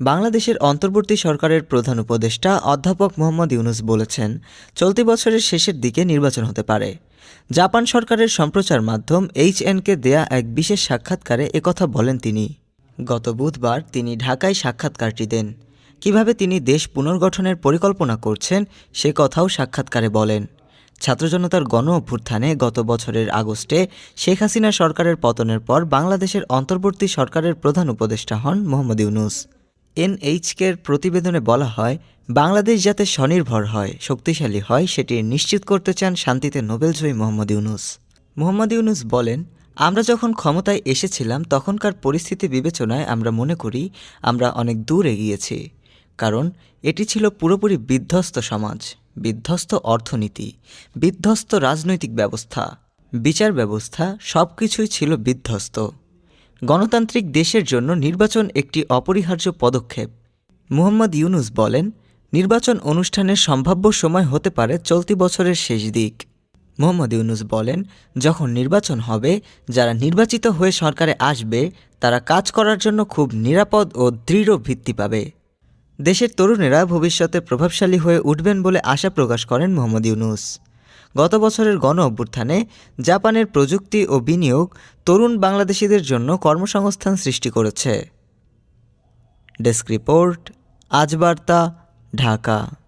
বাংলাদেশের অন্তর্বর্তী সরকারের প্রধান উপদেষ্টা অধ্যাপক মোহাম্মদ ইউনুস বলেছেন, চলতি বছরের শেষের দিকে নির্বাচন হতে পারে। জাপান সরকারের সম্প্রচার মাধ্যম এইচএনকে দেয়া এক বিশেষ সাক্ষাৎকারে একথা বলেন তিনি। গত বুধবার তিনি ঢাকায় সাক্ষাৎকারটি দেন। কীভাবে তিনি দেশ পুনর্গঠনের পরিকল্পনা করছেন, সে কথাও সাক্ষাৎকারে বলেন। ছাত্র জনতার গণ অভ্যুত্থানে গত বছরের আগস্টে শেখ হাসিনা সরকারের পতনের পর বাংলাদেশের অন্তর্বর্তী সরকারের প্রধান উপদেষ্টা হন মোহাম্মদ ইউনুস। এনএইচকের প্রতিবেদনে বলা হয়, বাংলাদেশ যাতে স্বনির্ভর হয়, শক্তিশালী হয়, সেটি নিশ্চিত করতে চান শান্তিতে নোবেলজয়ী মোহাম্মদ ইউনুস। মোহাম্মদ ইউনুস বলেন, আমরা যখন ক্ষমতায় এসেছিলাম, তখনকার পরিস্থিতি বিবেচনায় আমরা মনে করি আমরা অনেক দূর এগিয়েছি। কারণ এটি ছিল পুরোপুরি বিধ্বস্ত সমাজ, বিধ্বস্ত অর্থনীতি, বিধ্বস্ত রাজনৈতিক ব্যবস্থা। বিচার ব্যবস্থা সব কিছুই ছিল বিধ্বস্ত। গণতান্ত্রিক দেশের জন্য নির্বাচন একটি অপরিহার্য পদক্ষেপ। মুহাম্মদ ইউনুস বলেন, নির্বাচন অনুষ্ঠানের সম্ভাব্য সময় হতে পারে চলতি বছরের শেষ দিক। মোহাম্মদ ইউনুস বলেন, যখন নির্বাচন হবে, যারা নির্বাচিত হয়ে সরকারে আসবে, তারা কাজ করার জন্য খুব নিরাপদ ও দৃঢ় ভিত্তি পাবে। দেশের তরুণেরা ভবিষ্যতে প্রভাবশালী হয়ে উঠবেন বলে আশা প্রকাশ করেন মোহাম্মদ ইউনুস। গত বছরের গণ অভ্যুত্থানে জাপানের প্রযুক্তি ও বিনিয়োগ তরুণ বাংলাদেশিদের জন্য কর্মসংস্থান সৃষ্টি করেছে। Desk report Ajbarta Dhaka.